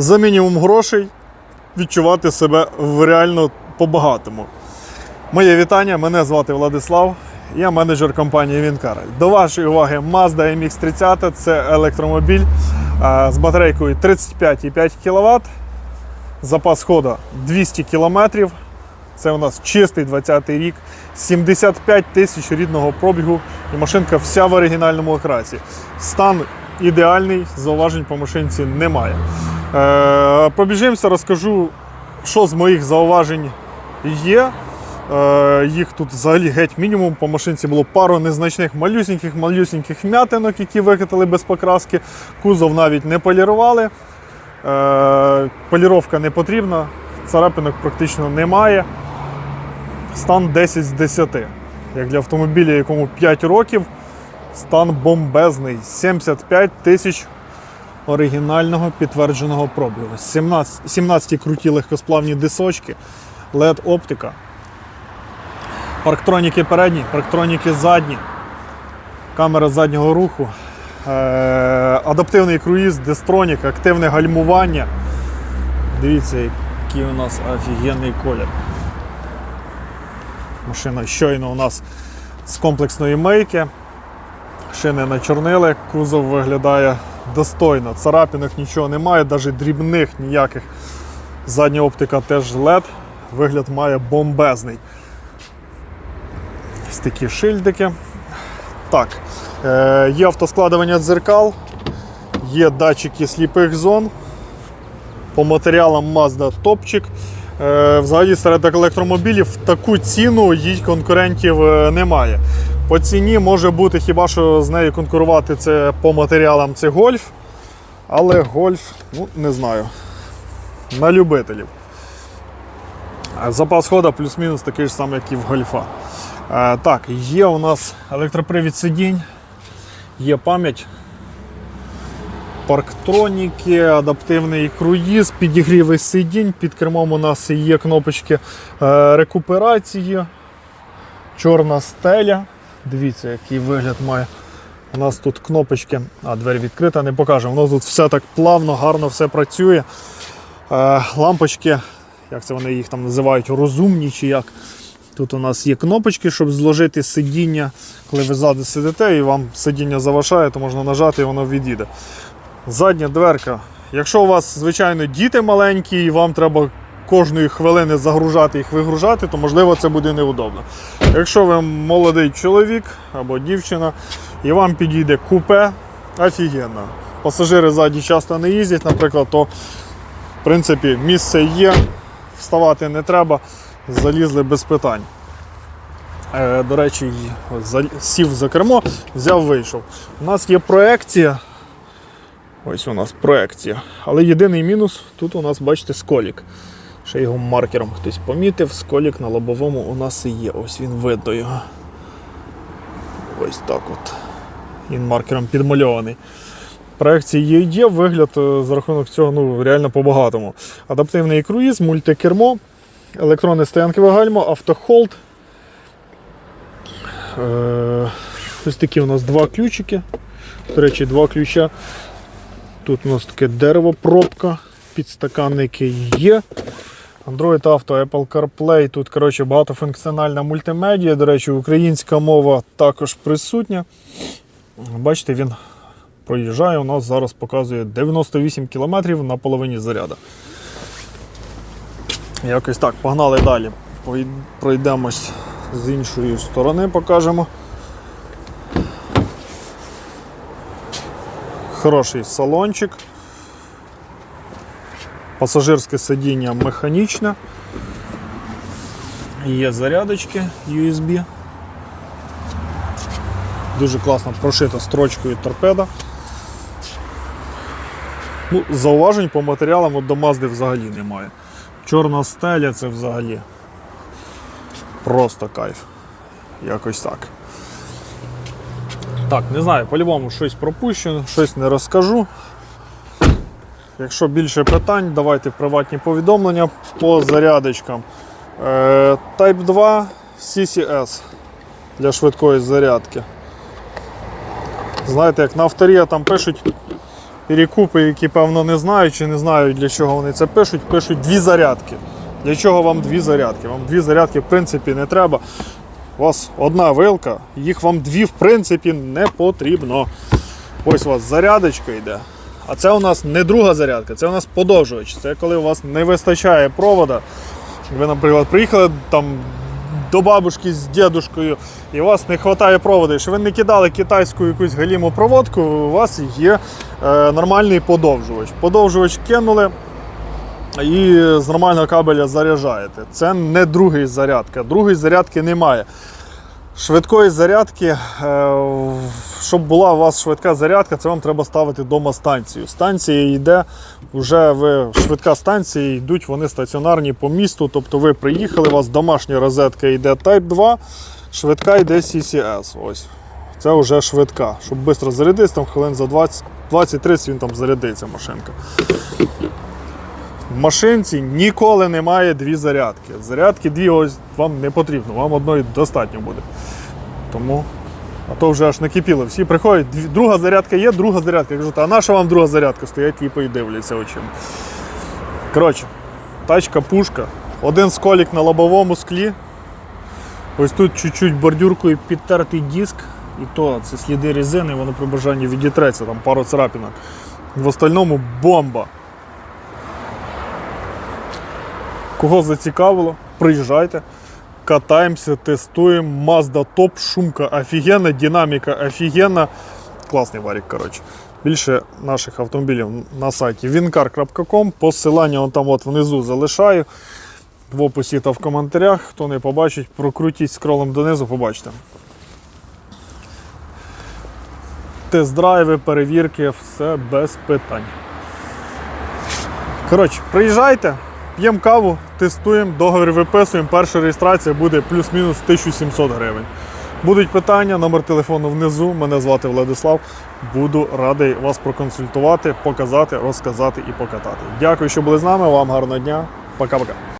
за мінімум грошей відчувати себе реально по-багатому. Моє вітання, мене звати Владислав, я менеджер компанії Вінкар. До вашої уваги Mazda MX-30 це електромобіль з батарейкою 35,5 кВт, запас ходу 200 км. Це у нас чистий 20-й рік, 75 тисяч рідного пробігу, і машинка вся в оригінальному окрасі. Стан ідеальний, зауважень по машинці немає. Е, пробіжимося, розкажу, що з моїх зауважень є. Е, їх тут взагалі геть мінімум. По машинці було пару незначних малюсіньких малюсіньких вмятинок, які викатали без покраски. Кузов навіть не полірували. Е, поліровка не потрібна, царапинок практично немає. Стан 10 з 10. Як для автомобіля, якому 5 років, стан бомбезний. 75 тисяч оригінального підтвердженого пробігу. 17, 17 круті легкосплавні дисочки, LED оптика. Парктроніки передні, парктроніки задні, камера заднього руху, е- адаптивний круїз, дистронік, активне гальмування. Дивіться, який у нас офігенний колір. Машина щойно у нас з комплексної мийки. Шини начорнили, кузов виглядає достойно. Царапінок нічого немає, навіть дрібних ніяких. Задня оптика теж LED. Вигляд має бомбезний. Ось такі шильдики. Так, е, є автоскладування дзеркал, є датчики сліпих зон. По матеріалам Mazda топчик. Е, Взагалі серед електромобілів таку ціну їй конкурентів е, немає. По ціні може бути хіба що з нею конкурувати це по матеріалам це гольф. Але гольф, ну не знаю. На любителів. Запас хода плюс-мінус такий ж самий, як і в гольфа. Так, є у нас електропривід сидінь, є пам'ять парктроніки, адаптивний круїз, підігріви сидінь. Під кермом у нас є кнопочки е, рекуперації, чорна стеля. Дивіться, який вигляд має. У нас тут кнопочки, а двері відкрита, не покажемо. Нас тут все так плавно, гарно все працює. Е, лампочки, як це вони їх там називають, розумні чи як. Тут у нас є кнопочки, щоб зложити сидіння. Коли ви ззаду сидите і вам сидіння заважає, то можна нажати і воно відійде. Задня дверка. Якщо у вас, звичайно, діти маленькі і вам треба кожної хвилини загружати їх вигружати, то можливо це буде неудобно. Якщо ви молодий чоловік або дівчина і вам підійде купе, офігенно. Пасажири ззаді часто не їздять, наприклад, то в принципі місце є, вставати не треба, залізли без питань. Е, До речі, сів за кермо, взяв, вийшов. У нас є проекція. Ось у нас проекція. Але єдиний мінус тут у нас, бачите, сколік. Ще його маркером хтось помітив. Сколік на лобовому у нас і є. Ось він видно його. Ось так от. Він маркером підмальований. Проекції є, вигляд е, за рахунок цього ну, реально по-багатому. Адаптивний круїз, мультикермо, електронне стоянкове гальмо, автохолд. Е, ось такі у нас два ключики. До речі, два ключа. Тут у нас таке дерево, пробка, підстаканники є. Android Auto, Apple CarPlay. Тут коротше, багатофункціональна мультимедіа. До речі, українська мова також присутня. Бачите, він проїжджає. У нас зараз показує 98 км на половині заряду. Якось так, погнали далі. Пройдемось з іншої сторони, покажемо. Хороший салончик. Пасажирське сидіння механічне. Є зарядочки USB. Дуже класно прошита строчкою торпеда. Ну, зауважень по матеріалам от до Mazda взагалі немає. Чорна стеля це взагалі просто кайф. Якось так. Так, не знаю, по-любому щось пропущено, щось не розкажу. Якщо більше питань, давайте приватні повідомлення по зарядочкам. Е, Type 2 CCS для швидкої зарядки. Знаєте, як на авторія там пишуть перекупи, які, певно, не знають чи не знають, для чого вони це пишуть, пишуть дві зарядки. Для чого вам дві зарядки? Вам дві зарядки, в принципі, не треба. У вас одна вилка, їх вам дві, в принципі, не потрібно. Ось у вас зарядочка йде. А це у нас не друга зарядка, це у нас подовжувач. Це коли у вас не вистачає провода. Ви, наприклад, приїхали там до бабушки з дідушкою, і у вас не вистачає проводу, що ви не кидали китайську якусь галіму проводку, у вас є е, нормальний подовжувач. Подовжувач кинули і з нормального кабеля заряджаєте. Це не другий зарядка. Другої зарядки немає. Швидкої зарядки, е, щоб була у вас швидка зарядка, це вам треба ставити вдома станцію. Станція йде, вже ви, швидка станція, йдуть вони стаціонарні по місту. Тобто ви приїхали, у вас домашня розетка йде Type 2, швидка йде CCS. Ось. Це вже швидка. Щоб швидко зарядитися, там хвилин за 20 20-30 він там зарядиться машинка. В машинці ніколи немає дві зарядки. Зарядки дві ось вам не потрібно, вам одної достатньо буде. Тому, а то вже аж накипіло. Всі приходять, «Дві- друга зарядка є, друга зарядка. Я кажу, а на що вам друга зарядка? Стоять типу, і дивляться очима. Коротше, тачка пушка. Один сколік на лобовому склі. Ось тут чуть-чуть бордюркою підтертий диск, і то це сліди резини, воно при бажанні відітреться, там пару царапінок. В остальному бомба. Кого зацікавило, приїжджайте, катаємося, тестуємо. Mazda топ, шумка офігенна, динаміка офігенна. Класний варік, коротше. Більше наших автомобілів на сайті wincar.com. Посилання вон там от внизу залишаю. В описі та в коментарях. Хто не побачить, прокрутіть скролом донизу, побачите. Тест-драйви, перевірки, все без питань. Коротше, приїжджайте, п'ємо каву, тестуємо, договір виписуємо. Перша реєстрація буде плюс-мінус 1700 гривень. Будуть питання, номер телефону внизу. Мене звати Владислав. Буду радий вас проконсультувати, показати, розказати і покатати. Дякую, що були з нами. Вам гарного дня. Пока-пока.